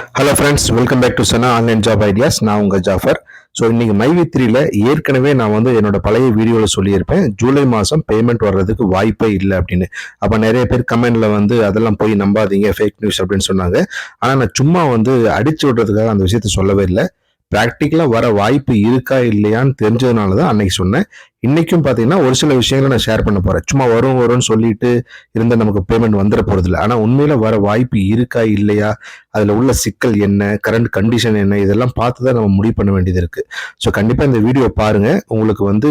Hello friends welcome back to Sana online job ideas நான் உங்கள் Jaffer so இன்றைக்கி மைவி த்ரீல ஏற்கனவே நான் வந்து என்னோட பழைய வீடியோவில் சொல்லியிருப்பேன். ஜூலை மாதம் பேமெண்ட் வர்றதுக்கு வாய்ப்பே இல்லை அப்படின்னு. அப்போ நிறைய பேர் கமெண்டில் வந்து அதெல்லாம் போய் நம்பாதீங்க ஃபேக் நியூஸ் அப்படின்னு சொன்னாங்க. ஆனால் நான் சும்மா வந்து அடிச்சு விடுறதுக்காக அந்த விஷயத்த சொல்லவே இல்லை. ப்ராக்டிக்கலாக வர வாய்ப்பு இருக்கா இல்லையான்னு தெரிஞ்சதுனால தான் அன்னைக்கு சொன்னேன். இன்னைக்கும் பார்த்தீங்கன்னா ஒரு சில விஷயங்களை நான் ஷேர் பண்ண போகிறேன் சும்மா வரும் வரும்னு சொல்லிட்டு இருந்த நமக்கு பேமெண்ட் வந்துட போகிறதில்ல ஆனால் உண்மையில் வர வாய்ப்பு இருக்கா இல்லையா? அதில் உள்ள சிக்கல் என்ன? கரண்ட் கண்டிஷன் என்ன? இதெல்லாம் பார்த்து தான் நம்ம முடிவு பண்ண வேண்டியது இருக்குது ஸோ கண்டிப்பாக இந்த வீடியோ பாருங்கள் உங்களுக்கு வந்து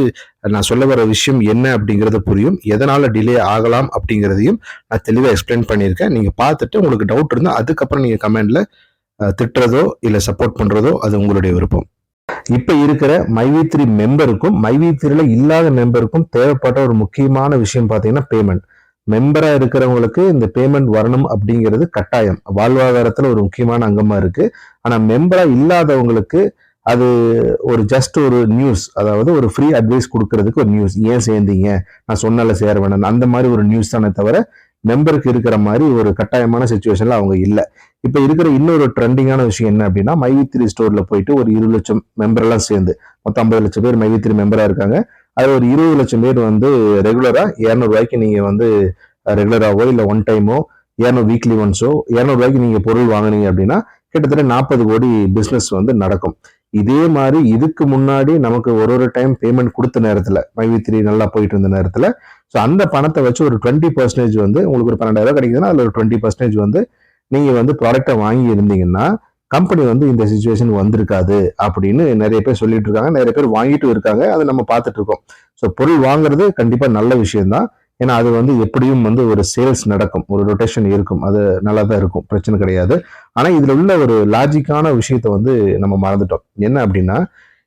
நான் சொல்ல வர விஷயம் என்ன அப்படிங்கிறத புரியும். எதனால் டிலே ஆகலாம் அப்படிங்கிறதையும் நான் தெளிவாக எக்ஸ்பிளைன் பண்ணியிருக்கேன். நீங்கள் பார்த்துட்டு உங்களுக்கு டவுட் இருந்தால் அதுக்கப்புறம் நீங்கள் கமெண்டில் திட்டுறதோ இல்லை சப்போர்ட் பண்ணுறதோ அது உங்களுடைய விருப்பம். இப்போ இருக்கிற மைவி த்ரீ மெம்பருக்கும் மைவி த்ரீல இல்லாத மெம்பருக்கும் தேவைப்பட்ட ஒரு முக்கியமான விஷயம் பார்த்தீங்கன்னா பேமெண்ட் மெம்பரா இருக்கிறவங்களுக்கு இந்த பேமெண்ட் வரணும் அப்படிங்கிறது கட்டாயம். வாழ்வாதாரத்துல ஒரு முக்கியமான அங்கமா இருக்கு. ஆனா மெம்பரா இல்லாதவங்களுக்கு அது ஒரு ஜஸ்ட் ஒரு நியூஸ் அதாவது ஒரு ஃப்ரீ அட்வைஸ் கொடுக்கறதுக்கு ஒரு நியூஸ் ஏன் சேர்ந்தீங்க? நான் சொன்னால சேர வேணும் அந்த மாதிரி ஒரு நியூஸ் தானே தவிர மெம்பருக்கு இருக்கிற மாதிரி ஒரு கட்டாயமான சுச்சுவேஷன்ல அவங்க இல்லை. இப்போ இருக்கிற இன்னொரு ட்ரெண்டிங்கான விஷயம் என்ன அப்படின்னா மைவித்திரி ஸ்டோர்ல போயிட்டு ஒரு இருபது லட்சம் மெம்பர் எல்லாம் சேர்ந்து மொத்தம் ஐம்பது லட்சம் பேர் மைவித்திரி மெம்பரா இருக்காங்க. அதில் ஒரு இருபது லட்சம் பேர் வந்து ரெகுலரா இரநூறுவாய்க்கு நீங்க வந்து ரெகுலராகவோ இல்லை ஒன் டைமோ இரநூறு வீக்லி ஒன்ஸோ இரநூறுவாய்க்கு நீங்க பொருள் வாங்கினீங்க அப்படின்னா கிட்டத்தட்ட நாற்பது கோடி பிஸ்னஸ் வந்து நடக்கும். இதே மாதிரி இதுக்கு முன்னாடி நமக்கு ஒரு ஒரு டைம் பேமெண்ட் கொடுத்த நேரத்தில் மைவி த்ரீ நல்லா போயிட்டு இருந்த நேரத்தில் ஸோ அந்த பணத்தை வச்சு ஒரு டுவெண்ட்டி பர்சன்டேஜ் வந்து உங்களுக்கு ஒரு பன்னெண்டாயிரம் கிடைக்குதுன்னா அதில் ஒரு டுவெண்ட்டி பர்சன்டேஜ் வந்து நீங்கள் வந்து ப்ராடக்டை வாங்கி இருந்தீங்கன்னா கம்பெனி வந்து இந்த சுச்சுவேஷன் வந்திருக்காது அப்படின்னு நிறைய பேர் சொல்லிட்டு இருக்காங்க. நிறைய பேர் வாங்கிட்டு இருக்காங்க. அதை நம்ம பார்த்துட்டு இருக்கோம். ஸோ பொருள் வாங்குறது கண்டிப்பாக நல்ல விஷயம் தான் ஏன்னா அது வந்து எப்படியும் வந்து ஒரு சேல்ஸ் நடக்கும். ஒரு ரொட்டேஷன் இருக்கும். அது நல்லா தான் இருக்கும். பிரச்சனை கிடையாது. ஆனால் இதில் உள்ள ஒரு லாஜிக்கான விஷயத்த வந்து நம்ம மறந்துட்டோம். என்ன அப்படின்னா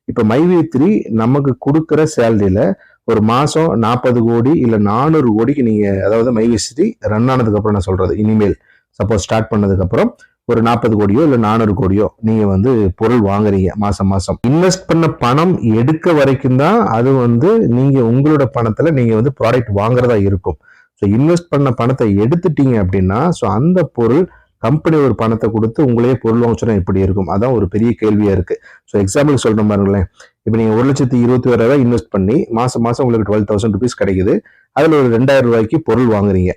இப்போ மைவி த்ரீ நமக்கு கொடுக்குற சேலரியில் ஒரு மாதம் நாற்பது கோடி இல்லை நானூறு கோடிக்கு நீங்கள் அதாவது மைவி த்ரீ ரன் ஆனதுக்கப்புறம் நான் சொல்கிறது இனிமேல் சப்போஸ் ஸ்டார்ட் பண்ணதுக்கப்புறம் ஒரு நாற்பது கோடியோ இல்லை நானூறு கோடியோ நீங்கள் வந்து பொருள் வாங்குறீங்க மாதம் மாதம் இன்வெஸ்ட் பண்ண பணம் எடுக்க வரைக்கும் தான் அது வந்து நீங்கள் உங்களோட பணத்தில் நீங்கள் வந்து ப்ராடக்ட் வாங்குறதா இருக்கும். ஸோ இன்வெஸ்ட் பண்ண பணத்தை எடுத்துட்டீங்க அப்படின்னா ஸோ அந்த பொருள் கம்பெனி ஒரு பணத்தை கொடுத்து உங்களையே பொருள் வாங்க இப்படி இருக்கும். அதான் ஒரு பெரிய கேள்வியாக இருக்குது ஸோ எக்ஸாம்பிள் சொல்கிற பாருங்களேன். இப்போ நீங்கள் ஒரு லட்சத்தி இருபத்தி ஓராயிரம் இன்வெஸ்ட் பண்ணி மாதம் மாதம் உங்களுக்கு டுவெல் தௌசண்ட் ருபீஸ் கிடைக்குது. அதில் ஒரு ரெண்டாயிரம் ரூபாய்க்கு பொருள் வாங்குறீங்க.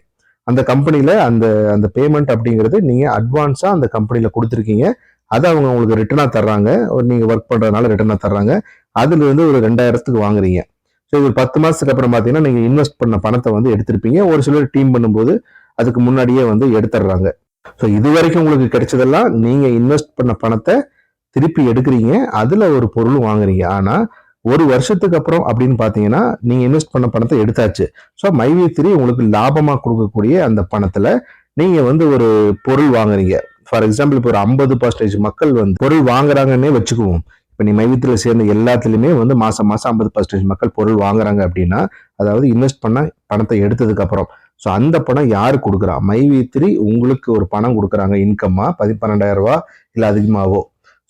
அந்த கம்பெனியில் அந்த அந்த பேமெண்ட் அப்படிங்கிறது நீங்கள் அட்வான்ஸாக அந்த கம்பெனியில் கொடுத்துருக்கீங்க. அதை அவங்க உங்களுக்கு ரிட்டனாக தர்றாங்க. ஒரு நீங்கள் ஒர்க் பண்ணுறதுனால ரிட்டனாக தர்றாங்க. அதுலேருந்து ஒரு ரெண்டாயிரத்துக்கு வாங்குறீங்க. ஸோ இது பத்து மாதத்துக்கு அப்புறம் பார்த்தீங்கன்னா நீங்கள் இன்வெஸ்ட் பண்ண பணத்தை வந்து எடுத்திருப்பீங்க. ஒரு சிலர் டீம் பண்ணும்போது அதுக்கு முன்னாடியே வந்து எடுத்துடுறாங்க ஸோ இது வரைக்கும் உங்களுக்கு கிடைச்சதெல்லாம் நீங்கள் இன்வெஸ்ட் பண்ண பணத்தை திருப்பி எடுக்கிறீங்க. அதில் ஒரு பொருள் வாங்குறீங்க. ஆனால் ஒரு வருஷத்துக்கு அப்புறம் அப்படின்னு பார்த்தீங்கன்னா நீங்கள் இன்வெஸ்ட் பண்ண பணத்தை எடுத்தாச்சு. ஸோ மைவி த்ரீ உங்களுக்கு லாபமாக கொடுக்கக்கூடிய அந்த பணத்தில் நீங்கள் வந்து ஒரு பொருள் வாங்குறீங்க. ஃபார் எக்ஸாம்பிள் இப்போ ஒரு ஐம்பது பர்சன்டேஜ் மக்கள் வந்து பொருள் வாங்குறாங்கன்னே வச்சுக்குவோம். இப்போ நீ மைவித்தில் சேர்ந்த எல்லாத்துலேயுமே வந்து மாதம் மாதம் ஐம்பது பர்சன்டேஜ் மக்கள் பொருள் வாங்குறாங்க அப்படின்னா அதாவது இன்வெஸ்ட் பண்ண பணத்தை எடுத்ததுக்கப்புறம் ஸோ அந்த பணம் யார் கொடுக்குறா? மைவி த்ரீ உங்களுக்கு ஒரு பணம் கொடுக்குறாங்க. இன்கம்மா பதி பன்னெண்டாயிரம் ரூபா? இல்லை அதிகமாகவோ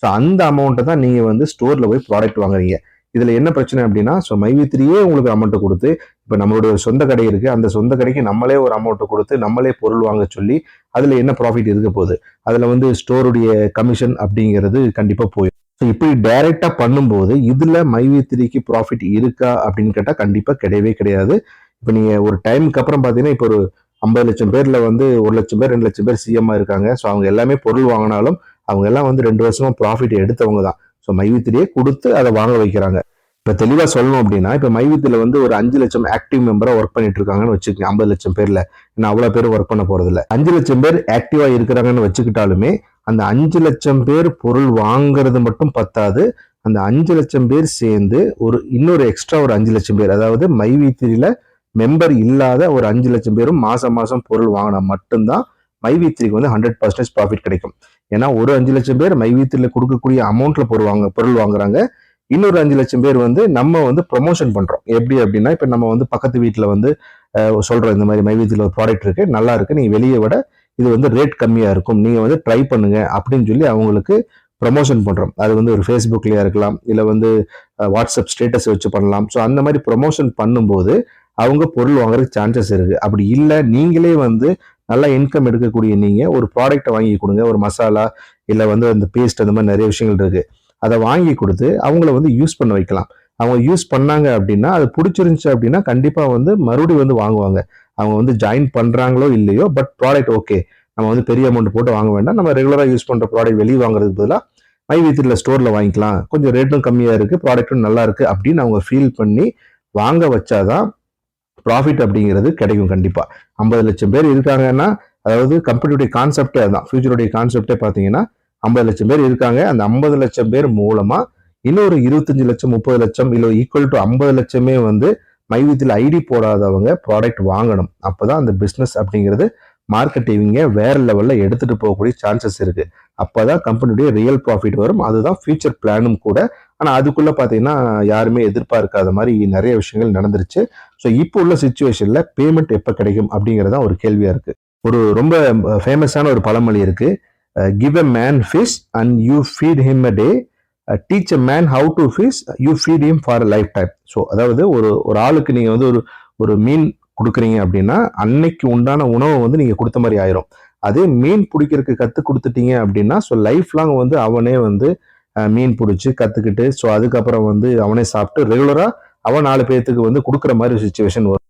ஸோ அந்த அமௌண்ட்டை தான் நீங்கள் வந்து ஸ்டோரில் போய் ப்ராடக்ட் வாங்குறீங்க. இதில் என்ன பிரச்சனை அப்படின்னா ஸோ மைவித்திரியே உங்களுக்கு அமௌண்ட்டை கொடுத்து இப்போ நம்மளுடைய ஒரு சொந்த கடை இருக்குது அந்த சொந்த கடைக்கு நம்மளே ஒரு அமௌண்ட்டை கொடுத்து நம்மளே பொருள் வாங்க சொல்லி அதில் என்ன ப்ராஃபிட் இருக்க போகுது? அதில் வந்து ஸ்டோருடைய கமிஷன் அப்படிங்கிறது கண்டிப்பாக போயிடும் ஸோ இப்படி டைரெக்டாக பண்ணும்போது இதுல மைவித்திரிக்கு ப்ராஃபிட் இருக்கா அப்படின்னு கேட்டால் கண்டிப்பாக கிடையவே கிடையாது. இப்போ நீங்கள் ஒரு டைமுக்கு அப்புறம் பார்த்தீங்கன்னா இப்போ ஒரு ஐம்பது லட்சம் பேரில் வந்து ஒரு லட்சம் பேர் ரெண்டு லட்சம் பேர் சிஎம்மாக இருக்காங்க. ஸோ அவங்க எல்லாமே பொருள் வாங்கினாலும் அவங்க எல்லாம் வந்து ரெண்டு வருஷமாக ப்ராஃபிட் எடுத்தவங்க தான். ஸோ மைவித்திலேயே கொடுத்து அதை வாங்க வைக்கிறாங்க. இப்போ தெளிவாக சொல்லணும் அப்படின்னா இப்போ மைவித்தில் வந்து ஒரு அஞ்சு லட்சம் ஆக்டிவ் மெம்பராக ஒர்க் பண்ணிட்டு இருக்காங்கன்னு வச்சுக்கோங்க. ஐம்பது லட்சம் பேரில். ஏன்னா அவ்வளோ பேர் ஒர்க் பண்ண போகிறதில்ல அஞ்சு லட்சம் பேர் ஆக்டிவாக இருக்கிறாங்கன்னு வச்சுக்கிட்டாலுமே அந்த அஞ்சு லட்சம் பேர் பொருள் வாங்குறது மட்டும் பத்தாது. அந்த அஞ்சு லட்சம் பேர் சேர்ந்து ஒரு இன்னொரு எக்ஸ்ட்ரா ஒரு அஞ்சு லட்சம் பேர் அதாவது மைவித்திரியில் மெம்பர் இல்லாத ஒரு அஞ்சு லட்சம் பேரும் மாதம் மாதம் பொருள் வாங்கினா மட்டும்தான் மைவித்திரிக்கு வந்து ஹண்ட்ரட் பர்சன்டேஜ் ப்ராஃபிட் கிடைக்கும். ஏன்னா ஒரு அஞ்சு லட்சம் பேர் மைவீத்தில் கொடுக்கக்கூடிய அமௌண்ட்ல பொருள் பொருள் வாங்குறாங்க. இன்னொரு அஞ்சு லட்சம் பேர் வந்து நம்ம வந்து ப்ரொமோஷன் பண்றோம். எப்படி அப்படின்னா இப்போ நம்ம வந்து பக்கத்து வீட்டில் வந்து சொல்றோம் இந்த மாதிரி மைவீத்தில் ஒரு ப்ராடக்ட் இருக்கு நல்லா இருக்கு நீங்க வெளியே விட இது வந்து ரேட் கம்மியா இருக்கும். நீங்க வந்து ட்ரை பண்ணுங்க அப்படின்னு சொல்லி அவங்களுக்கு ப்ரொமோஷன் பண்ணுறோம் அது வந்து ஒரு ஃபேஸ்புக்லேயே இருக்கலாம் இல்லை வந்து வாட்ஸ்அப் ஸ்டேட்டஸ் வச்சு பண்ணலாம். ஸோ அந்த மாதிரி ப்ரொமோஷன் பண்ணும்போது அவங்க பொருள் வாங்குறதுக்கு சான்சஸ் இருக்குது அப்படி இல்லை நீங்களே வந்து நல்லா இன்கம் எடுக்கக்கூடிய நீங்கள் ஒரு ப்ராடக்ட்டை வாங்கி கொடுங்க. ஒரு மசாலா இல்லை வந்து அந்த பேஸ்ட் அந்த மாதிரி நிறைய விஷயங்கள் இருக்குது அதை வாங்கி கொடுத்து அவங்கள வந்து யூஸ் பண்ண வைக்கலாம். அவங்க யூஸ் பண்ணாங்க அப்படின்னா அது பிடிச்சிருந்துச்சு அப்படின்னா கண்டிப்பாக வந்து மறுபடியும் வந்து வாங்குவாங்க. அவங்க வந்து ஜாயின் பண்ணுறாங்களோ இல்லையோ பட் ப்ராடக்ட் ஓகே நம்ம வந்து பெரிய அமௌண்ட் போட்டு வாங்க வேண்டாம். நம்ம ரெகுலராக யூஸ் பண்ணுற ப்ராடக்ட் வெளியே வாங்குறதுக்கு பதிலாக மை வீத்தில் ஸ்டோரில் வாங்கிக்கலாம். கொஞ்சம் ரேட்டும் கம்மியாக இருக்குது ப்ராடக்ட்டும் நல்லா இருக்குது அப்படின்னு அவங்க ஃபீல் பண்ணி வாங்க வச்சாதான் ப்ராஃபிட் அப்படிங்கிறது கிடைக்கும் கண்டிப்பாக ஐம்பது லட்சம் பேர் இருக்காங்கன்னா அதாவது கம்பெனியுடைய கான்செப்டே அதுதான் ஃபியூச்சருடைய கான்செப்டே பார்த்தீங்கன்னா ஐம்பது லட்சம் பேர் இருக்காங்க. அந்த ஐம்பது லட்சம் பேர் மூலமாக இன்னொரு இருபத்தஞ்சு லட்சம் முப்பது லட்சம் இல்லை ஈக்குவல் டு ஐம்பது லட்சமே வந்து மைவித்தில் ஐடி போடாதவங்க ப்ராடக்ட் வாங்கணும். அப்போ தான் அந்த பிஸ்னஸ் அப்படிங்கிறது மார்க்கெட்டிங்கை வேற லெவலில் எடுத்துகிட்டு போகக்கூடிய சான்சஸ் இருக்குது அப்போ தான் கம்பெனியுடைய ரியல் ப்ராஃபிட் வரும். அதுதான் ஃபியூச்சர் பிளானும் கூட. ஆனால் அதுக்குள்ளே பார்த்தீங்கன்னா யாருமே எதிர்பார்க்காத மாதிரி நிறைய விஷயங்கள் நடந்துருச்சு. ஸோ இப்போ உள்ள சுச்சுவேஷனில் பேமெண்ட் எப்போ கிடைக்கும் அப்படிங்கிறதான் ஒரு கேள்வியாக இருக்குது ஒரு ரொம்ப ஃபேமஸான ஒரு பழமொழி இருக்குது give a man fish and you feed him a day teach a man how to fish you feed him for a lifetime so அதாவது ஒரு ஒரு ஆளுக்கு நீங்கள் வந்து ஒரு ஒரு மீன் கொடுக்குறீங்க அப்படின்னா அன்னைக்கு உண்டான உணவை வந்து நீங்கள் கொடுத்த மாதிரி ஆயிரும். அதே மீன் பிடிக்கிறதுக்கு கற்றுக் கொடுத்துட்டீங்க அப்படின்னா ஸோ லைஃப் லாங் வந்து அவனே வந்து மீன் பிடிச்சி கற்றுக்கிட்டு ஸோ அதுக்கப்புறம் வந்து அவனே சாப்பிட்டு ரெகுலராக அவன் நாலு பேர்த்துக்கு வந்து கொடுக்குற மாதிரி சுச்சுவேஷன் வரும்.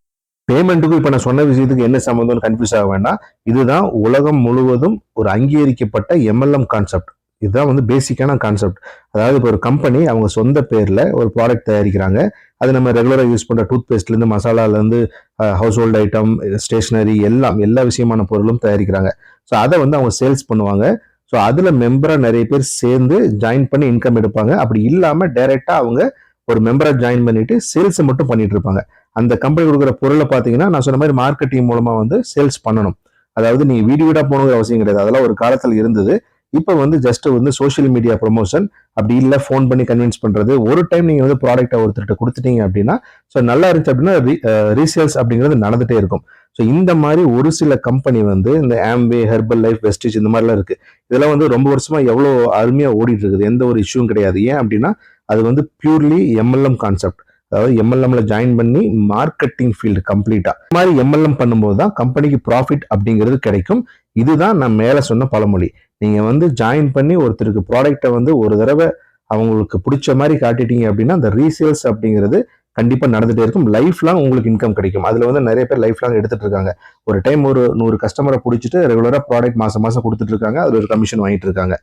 பேமெண்ட்டுக்கும் இப்போ நான் சொன்ன விஷயத்துக்கு என்ன சம்மந்தம்னு கன்ஃபியூஸ் ஆக வேண்டாம். இதுதான் உலகம் முழுவதும் ஒரு அங்கீகரிக்கப்பட்ட எம்எல்எம் கான்செப்ட் இதுதான் வந்து பேசிக்கான கான்செப்ட் அதாவது இப்போ ஒரு கம்பெனி அவங்க சொந்த பேரில் ஒரு ப்ராடக்ட் தயாரிக்கிறாங்க. அது நம்ம ரெகுலராக யூஸ் பண்ணுற டூத் பேஸ்ட்லேருந்து மசாலாலேருந்து ஹவுஸ் ஹோல்டு ஐட்டம் ஸ்டேஷ்னரி எல்லாம் எல்லா விஷயமான பொருளும் தயாரிக்கிறாங்க. ஸோ அதை வந்து அவங்க சேல்ஸ் பண்ணுவாங்க. ஸோ அதில் மெம்பராக நிறைய பேர் சேர்ந்து ஜாயின் பண்ணி இன்கம் எடுப்பாங்க. அப்படி இல்லாமல் டைரெக்டாக அவங்க ஒரு மெம்பராக ஜாயின் பண்ணிட்டு சேல்ஸை மட்டும் பண்ணிட்டு இருப்பாங்க. அந்த கம்பெனி கொடுக்குற பொருளை பார்த்தீங்கன்னா நான் சொன்ன மாதிரி மார்க்கெட்டிங் மூலமாக வந்து சேல்ஸ் பண்ணணும். அதாவது நீங்கள் வீடு வீடாக போகணுங்கிற அவசியம் கிடையாது. அதெல்லாம் ஒரு காலத்தில் இருந்தது. இப்போ வந்து ஜஸ்ட் வந்து சோஷியல் மீடியா ப்ரொமோஷன் அப்படி இல்லை ஃபோன் பண்ணி கன்வின்ஸ் பண்ணுறது ஒரு டைம் நீங்கள் வந்து ப்ராடக்ட்டை ஒருத்தர்கிட்ட கொடுத்துட்டீங்க அப்படின்னா ஸோ நல்லா இருந்துச்சு அப்படின்னா ரீசேல்ஸ் அப்படிங்கிறது நடந்துகிட்டே இருக்கும். ஸோ இந்த மாதிரி ஒரு சில கம்பெனி வந்து இந்த ஆம்பே ஹெர்பல் லைஃப் வெஸ்டேஜ் இந்த மாதிரிலாம் இருக்குது இதெல்லாம் வந்து ரொம்ப வருஷமாக எவ்வளோ அருமையாக ஓடிட்டு இருக்குது எந்த ஒரு இஷ்யூவும் கிடையாது. ஏன் அப்படின்னா அது வந்து பியூர்லி எம்எல்எம் கான்செப்ட் அதாவது எம்எல்எம்ல ஜாயின் பண்ணி மார்க்கெட்டிங் ஃபீல்டு கம்ப்ளீட்டா இந்த மாதிரி எம்எல்எம் பண்ணும்போது தான் கம்பெனிக்கு ப்ராஃபிட் அப்படிங்கிறது கிடைக்கும். இதுதான் நான் மேலே சொன்ன பழமொழி. நீங்கள் வந்து ஜாயின் பண்ணி ஒருத்தருக்கு ப்ராடக்டை வந்து ஒரு தடவை அவங்களுக்கு பிடிச்ச மாதிரி காட்டிட்டீங்க அப்படின்னா அந்த ரீசேல்ஸ் அப்படிங்கிறது கண்டிப்பாக நடந்துகிட்டே இருக்கும். லைஃப் லாங் உங்களுக்கு இன்கம் கிடைக்கும். அதில் வந்து நிறைய பேர் லைஃப் லாங் இருக்காங்க. ஒரு டைம் ஒரு நூறு கஸ்டமரை பிடிச்சிட்டு ரெகுலராக ப்ராடக்ட் மாதம் மாதம் கொடுத்துட்டு இருக்காங்க. அதில் ஒரு கமிஷன் வாங்கிட்டு இருக்காங்க.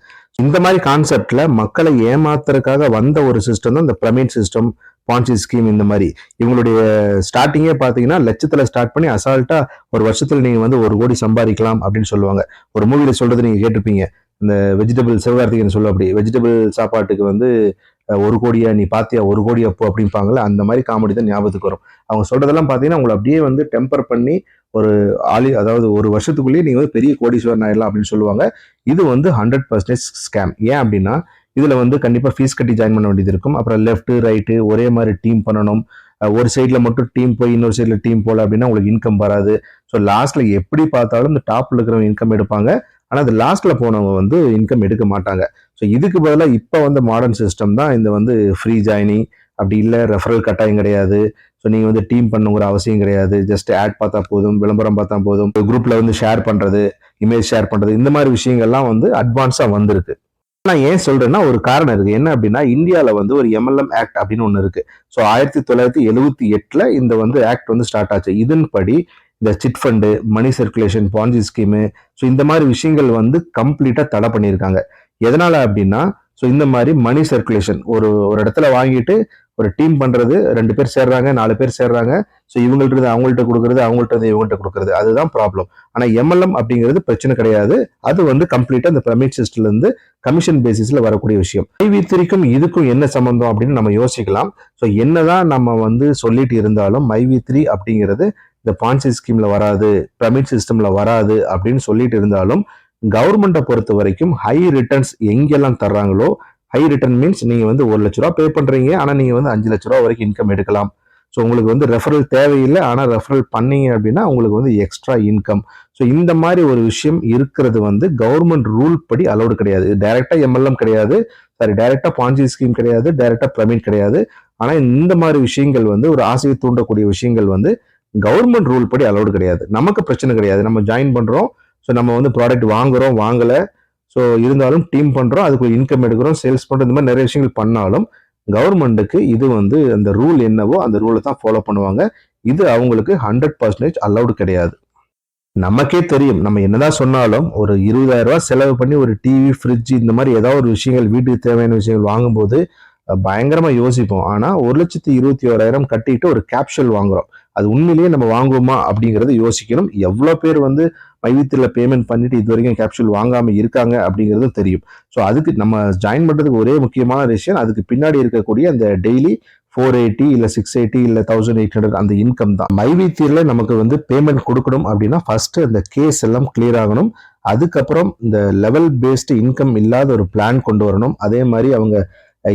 இந்த மாதிரி கான்செப்டில் மக்களை ஏமாத்துறதுக்காக வந்த ஒரு சிஸ்டம் தான் இந்த பிரமிட் சிஸ்டம் பான்சி ஸ்கீம் இந்த மாதிரி. இவங்களுடைய ஸ்டார்டிங்கே பார்த்தீங்கன்னா லட்சத்தில் ஸ்டார்ட் பண்ணி அசால்ட்டாக ஒரு வருஷத்தில் நீங்கள் வந்து ஒரு கோடி சம்பாதிக்கலாம் அப்படின்னு சொல்லுவாங்க. ஒரு மூவியில் சொல்கிறது நீங்கள் கேட்டிருப்பீங்க. இந்த வெஜிடபிள் சிவகார்த்திகேயன் சொல்ல அப்படி வெஜிடபிள் சாப்பாட்டுக்கு வந்து ஒரு கோடியா நீ பாத்தியா ஒரு கோடி அப்போ அப்படிம்பாங்களே அந்த மாதிரி காமெடி தான் ஞாபகத்துக்கு வரும். அவங்க சொல்றதெல்லாம் பார்த்தீங்கன்னா உங்களை அப்படியே வந்து டெம்பர் பண்ணி ஒரு ஆலி அதாவது ஒரு வருஷத்துக்குள்ளேயே நீங்கள் வந்து பெரிய கோடீஸ்வரன் ஆயிடலாம் அப்படின்னு சொல்லுவாங்க. இது வந்து ஹண்ட்ரட் பர்சன்டேஜ் ஸ்கேம் ஏன் அப்படின்னா இதில் வந்து கண்டிப்பாக ஃபீஸ் கட்டி ஜாயின் பண்ண வேண்டியது இருக்கும். அப்புறம் லெஃப்ட்டு ரைட்டு ஒரே மாதிரி டீம் பண்ணணும். ஒரு சைடில் மட்டும் டீம் போய் இன்னொரு சைடில் டீம் போகல அப்படின்னா உங்களுக்கு இன்கம் வராது. ஸோ லாஸ்ட்டில் எப்படி பார்த்தாலும் இந்த டாப்பில் இருக்கிறவங்க இன்கம் எடுப்பாங்க. ஆனால் அது லாஸ்ட்டில் போனவங்க வந்து இன்கம் எடுக்க மாட்டாங்க. ஸோ இதுக்கு பதிலாக இப்போ வந்து மாடர்ன் சிஸ்டம் தான் இந்த வந்து ஃப்ரீ ஜாயினிங் அப்படி இல்லை ரெஃபரல் கட்டாயம் கிடையாது. ஸோ நீங்கள் வந்து டீம் பண்ணுங்கிற அவசியம் கிடையாது. ஜஸ்ட் ஆட் பார்த்தா போதும் விளம்பரம் பார்த்தா போதும். குரூப்பில் வந்து ஷேர் பண்ணுறது இமேஜ் ஷேர் பண்ணுறது இந்த மாதிரி விஷயங்கள்லாம் வந்து அட்வான்ஸாக வந்திருக்கு. நான் ஏன் சொல்றேன்னா ஒரு காரணம் இருக்கு. என்ன அப்படின்னா இந்தியாவில் வந்து ஒரு எம்எல்எம் ஆக்ட் அப்படின்னு ஒன்று இருக்கு. ஸோ ஆயிரத்தி தொள்ளாயிரத்தி எழுபத்தி எட்டில் இந்த வந்து ஆக்ட் வந்து ஸ்டார்ட் ஆச்சு. இதன்படி இந்த chit fund money circulation Ponzi scheme so இந்த மாதிரி விஷயங்கள் வந்து கம்ப்ளீட்டாக தடை பண்ணியிருக்காங்க. எதனால அப்படின்னா ஸோ இந்த மாதிரி மணி சர்க்குலேஷன் ஒரு ஒரு இடத்துல வாங்கிட்டு ஒரு டீம் பண்றது ரெண்டு பேர் சேர்றாங்க நாலு பேர் சேர்றாங்க. ஸோ இவங்கள்ட்ட இருந்து அவங்கள்ட்ட கொடுக்கறது அவங்கள்ட்ட இருந்து இவங்கள்ட்ட கொடுக்கறது. அதுதான் ப்ராப்ளம் ஆனால் எம்எல்எம் அப்படிங்கிறது பிரச்சனை கிடையாது. அது வந்து கம்ப்ளீட்டா அந்த பிரமிட் சிஸ்டம்லேருந்து கமிஷன் பேசிஸ்ல வரக்கூடிய விஷயம். ஐவி த்ரீக்கும் இதுக்கும் என்ன சம்பந்தம் அப்படின்னு நம்ம யோசிக்கலாம். ஸோ என்னதான் நம்ம வந்து சொல்லிட்டு இருந்தாலும் மைவி த்ரீ அப்படிங்கிறது இந்த பான்சி ஸ்கீம்ல வராது பிரமிட் சிஸ்டம்ல வராது அப்படின்னு சொல்லிட்டு இருந்தாலும் கவர்மெண்ட்டை பொறுத்த வரைக்கும் ஹை ரிட்டர்ன்ஸ் எங்கெல்லாம் தர்றாங்களோ ஹை ரிட்டர்ன் மீன்ஸ் நீங்கள் வந்து ஒரு லட்ச ரூபா பே பண்ணுறீங்க ஆனால் நீங்கள் வந்து அஞ்சு லட்ச ரூபா வரைக்கும் இன்கம் எடுக்கலாம். ஸோ உங்களுக்கு வந்து ரெஃபரல் தேவையில்லை. ஆனால் ரெஃபரல் பண்ணீங்க அப்படின்னா உங்களுக்கு வந்து எக்ஸ்ட்ரா இன்கம் ஸோ இந்த மாதிரி ஒரு விஷயம் இருக்கிறது வந்து கவர்மெண்ட் ரூல் படி அலௌடு கிடையாது. டைரெக்டாக எம்எல்எம் கிடையாது. சாரி டைரெக்டாக பாஞ்சி ஸ்கீம் கிடையாது. டைரெக்டாக பிரமிட் கிடையாது. ஆனால் இந்த மாதிரி விஷயங்கள் வந்து ஒரு ஆசையை தூண்டக்கூடிய விஷயங்கள் வந்து கவர்மெண்ட் ரூல் படி அலௌடு கிடையாது. நமக்கு பிரச்சனை கிடையாது. நம்ம ஜாயின் பண்ணுறோம் ஸோ நம்ம வந்து ப்ராடக்ட் வாங்குறோம் வாங்கலை. ஸோ இருந்தாலும் டீம் பண்ணுறோம் அதுக்கு இன்கம் எடுக்கிறோம் சேல்ஸ் பண்ணுறோம் இந்த மாதிரி நிறைய விஷயங்கள் பண்ணாலும் கவர்மெண்ட்டுக்கு இது வந்து அந்த ரூல் என்னவோ அந்த ரூலை தான் ஃபாலோ பண்ணுவாங்க. இது அவங்களுக்கு ஹண்ட்ரட் பர்சன்டேஜ் அலௌடு கிடையாது. நமக்கே தெரியும். நம்ம என்னதான் சொன்னாலும் ஒரு இருபதாயிரம் ரூபா செலவு பண்ணி ஒரு டிவி ஃப்ரிட்ஜ் இந்த மாதிரி ஏதாவது ஒரு விஷயங்கள் வீட்டுக்கு தேவையான விஷயங்கள் வாங்கும்போது பயங்கரமாக யோசிப்போம். ஆனால் ஒரு லட்சத்தி இருபத்தி ஓராயிரம் கட்டிட்டு ஒரு கேப்சூல் வாங்குறோம். அது உண்மையிலேயே நம்ம வாங்குவோமா அப்படிங்கிறத யோசிக்கணும். எவ்வளோ பேர் வந்து மைவித்திரில பேமெண்ட் பண்ணிட்டு இது வரைக்கும் கேப்சூல் வாங்காமல் இருக்காங்க அப்படிங்கிறதும் தெரியும். ஸோ அதுக்கு நம்ம ஜாயின் பண்ணுறதுக்கு ஒரே முக்கியமான விஷயம் அதுக்கு பின்னாடி இருக்கக்கூடிய அந்த டெய்லி ஃபோர் எயிட்டி இல்லை சிக்ஸ் எயிட்டி இல்லை தௌசண்ட் எயிட் ஹண்ட்ரட் அந்த இன்கம் தான். மைவித்திரில நமக்கு வந்து பேமெண்ட் கொடுக்கணும் அப்படின்னா ஃபஸ்ட்டு அந்த கேஸ் எல்லாம் கிளியர் ஆகணும். அதுக்கப்புறம் இந்த லெவல் பேஸ்டு இன்கம் இல்லாத ஒரு பிளான் கொண்டு வரணும். அதே மாதிரி அவங்க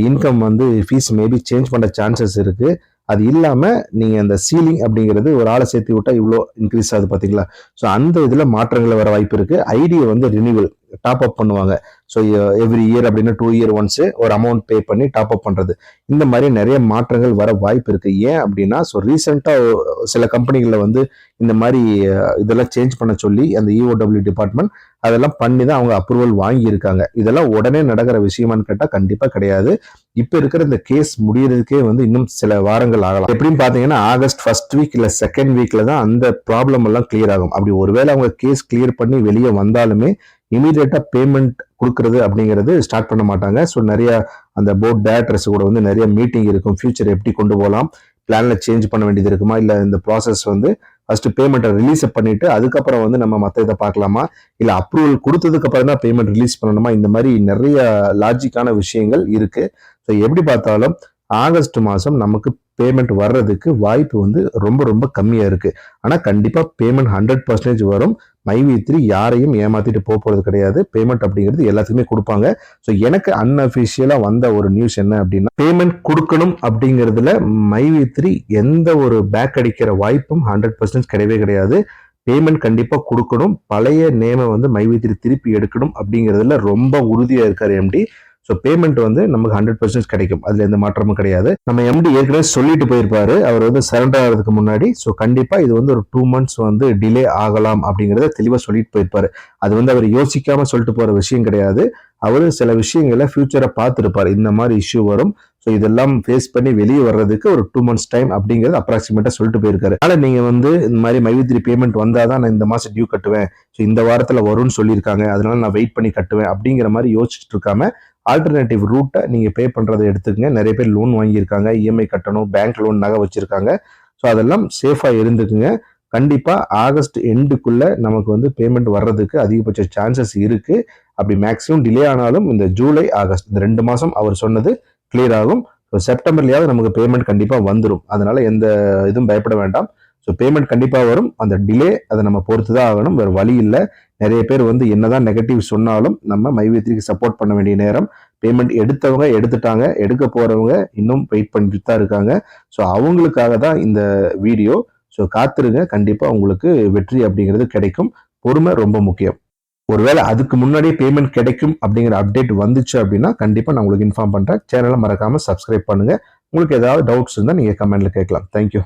இன்கம் வந்து ஃபீஸ் மேபி சேஞ்ச் பண்ணுற சான்சஸ் இருக்குது அது இல்லாமல் நீங்கள் அந்த சீலிங் அப்படிங்கிறது ஒரு ஆளை சேர்த்து விட்டால் இவ்வளோ இன்க்ரீஸ் ஆகுது பார்த்தீங்களா ஸோ அந்த இதில் மாற்றங்கள் வர வாய்ப்பு இருக்குது ஐடியை வந்து ரினிவல் டாப் அப் பண்ணுவாங்க. ஸோ எவ்ரி இயர் அப்படின்னா டூ இயர் ஒன்ஸ் ஒரு அமௌண்ட் பே பண்ணி டாப் அப் பண்ணுறது இந்த மாதிரி நிறைய மாற்றங்கள் வர வாய்ப்பு இருக்குது ஏன் அப்படின்னா ஸோ ரீசெண்டாக சில கம்பெனிகளில் வந்து இந்த மாதிரி இதெல்லாம் சேஞ்ச் பண்ண சொல்லி அந்த இஓடபிள்யூ டிபார்ட்மெண்ட் அதெல்லாம் பண்ணி தான் அவங்க அப்ரூவல் வாங்கியிருக்காங்க. இதெல்லாம் உடனே நடக்கிற விஷயமான்னு கேட்டால் கண்டிப்பாக கிடையாது. இப்போ இருக்கிற இந்த கேஸ் முடியறதுக்கே வந்து இன்னும் சில வாரங்கள் ஆகலாம். எப்படின்னு பார்த்தீங்கன்னா ஆகஸ்ட் ஃபர்ஸ்ட் வீக் இல்லை செகண்ட் வீக்கில் தான் அந்த ப்ராப்ளம் எல்லாம் கிளியர் ஆகும். அப்படி ஒருவேளை அவங்க கேஸ் கிளியர் பண்ணி வெளியே வந்தாலுமே இமீடியட்டாக பேமெண்ட் கொடுக்கறது அப்படிங்கிறது ஸ்டார்ட் பண்ண மாட்டாங்க. ஸோ நிறைய அந்த போர்ட் டேரக்டர்ஸ் கூட வந்து நிறைய மீட்டிங் இருக்கும். ஃபியூச்சர் எப்படி கொண்டு போகலாம்? பிளானில் சேஞ்ச் பண்ண வேண்டியது இருக்குமா? இல்லை இந்த ப்ராசஸ் வந்து ஃபஸ்ட்டு பேமெண்ட்டை ரிலீஸ் பண்ணிவிட்டு அதுக்கப்புறம் வந்து நம்ம மற்ற இதை பார்க்கலாமா? இல்லை அப்ரூவல் கொடுத்ததுக்கு அப்புறம் தான் பேமெண்ட் ரிலீஸ் பண்ணணுமா? இந்த மாதிரி நிறைய லாஜிக்கான விஷயங்கள் இருக்குது ஸோ எப்படி பார்த்தாலும் ஆகஸ்ட் மாதம் நமக்கு பேமெண்ட் வர்றதுக்கு வாய்ப்பு வந்து ரொம்ப ரொம்ப கம்மியாக இருக்குது ஆனால் கண்டிப்பாக பேமெண்ட் ஹண்ட்ரட் பர்சன்டேஜ் வரும். மைவி த்ரீ யாரையும் ஏமாற்றிட்டு போக போகிறது கிடையாது. பேமெண்ட் அப்படிங்கிறது எல்லாத்துக்குமே கொடுப்பாங்க. ஸோ எனக்கு அன்அஃபிஷியலாக வந்த ஒரு நியூஸ் என்ன அப்படின்னா பேமெண்ட் கொடுக்கணும் அப்படிங்கிறதுல மைவி த்ரீ எந்த ஒரு பேக் அடிக்கிற வாய்ப்பும் ஹண்ட்ரட் பர்சன்டேஜ் கிடையவே கிடையாது. பேமெண்ட் கண்டிப்பாக கொடுக்கணும். பழைய நேமை வந்து மைவி த்ரீ திருப்பி எடுக்கணும் அப்படிங்கிறதுல ரொம்ப உறுதியாக இருக்கார் எம்டி ஸோ பேமெண்ட் வந்து நமக்கு ஹண்ட்ரட் பர்சன்ட் கிடைக்கும். அதுல எந்த மாற்றமும் கிடையாது. நம்ம எம்டி ஏற்கனவே சொல்லிட்டு போயிருப்பாரு. அவர் வந்து சரண்டர் ஆகிறதுக்கு முன்னாடி. ஸோ கண்டிப்பா இது வந்து ஒரு டூ மந்த்ஸ் வந்து டிலே ஆகலாம் அப்படிங்கிறத தெளிவாக சொல்லிட்டு போயிருப்பாரு. அது வந்து அவர் யோசிக்காம சொல்லிட்டு போற விஷயம் கிடையாது. அவர் சில விஷயங்களை ஃபியூச்சரை பார்த்துருப்பாரு. இந்த மாதிரி இஷ்யூ வரும். ஸோ இதெல்லாம் ஃபேஸ் பண்ணி வெளியே வர்றதுக்கு ஒரு டூ மந்த்ஸ் டைம் அப்படிங்கிறது அப்ராக்சிமேட்டாக சொல்லிட்டு போயிருக்காரு. அதனால் நீங்கள் வந்து இந்த மாதிரி மைவித்திரி பேமெண்ட் வந்தால் தான் நான் இந்த மாதம் டியூ கட்டுவேன். ஸோ இந்த வாரத்தில் வரும்னு சொல்லியிருக்காங்க. அதனால நான் வெயிட் பண்ணி கட்டுவேன் அப்படிங்கிற மாதிரி யோசிச்சுட்டு இருக்காம ஆல்டர்னேட்டிவ் ரூட்டை நீங்கள் பே பண்ணுறதை எடுத்துக்கங்க. நிறைய பேர் லோன் வாங்கியிருக்காங்க. இஎம்ஐ கட்டணும் பேங்க் லோன் நகை வச்சுருக்காங்க. ஸோ அதெல்லாம் சேஃபாக இருந்துக்குங்க. கண்டிப்பாக ஆகஸ்ட் எண்டுக்குள்ளே நமக்கு வந்து பேமெண்ட் வர்றதுக்கு அதிகபட்ச சான்சஸ் இருக்குது அப்படி மேக்ஸிமம் டிலே ஆனாலும் இந்த ஜூலை ஆகஸ்ட் இந்த ரெண்டு மாதம் அவர் சொன்னது கிளியர் ஆகும். ஸோ செப்டம்பர்லயாவது நமக்கு பேமெண்ட் கண்டிப்பாக வந்துடும் அதனால் எந்த இதுவும் பயப்பட வேண்டாம். ஸோ பேமெண்ட் கண்டிப்பாக வரும். அந்த டிலே அதை நம்ம பொறுத்து தான் ஆகணும். வேறு வழி இல்லை. நிறைய பேர் வந்து என்னதான் நெகட்டிவ் சொன்னாலும் நம்ம மைவேத்திரிக்கு சப்போர்ட் பண்ண வேண்டிய நேரம். பேமெண்ட் எடுத்தவங்க எடுத்துட்டாங்க. எடுக்க போகிறவங்க இன்னும் வெயிட் பண்ணிட்டு தான் இருக்காங்க. ஸோ அவங்களுக்காக தான் இந்த வீடியோ ஸோ காத்திருங்க. கண்டிப்பாக உங்களுக்கு வெற்றி அப்படிங்கிறது கிடைக்கும். பொறுமை ரொம்ப முக்கியம். ஒருவேளை அதுக்கு முன்னாடியே பேமெண்ட் கிடைக்கும் அப்படிங்கிற அப்டேட் வந்துச்சு அப்படின்னா கண்டிப்பாக நான் உங்களுக்கு இன்ஃபார்ம் பண்ணுறேன் சேனலை மறக்காமல் சப்ஸ்கிரைப் பண்ணுங்க. உங்களுக்கு ஏதாவது டவுட்ஸ் இருந்தால் நீங்கள் கமெண்ட்டில் கேட்கலாம். தேங்க்யூ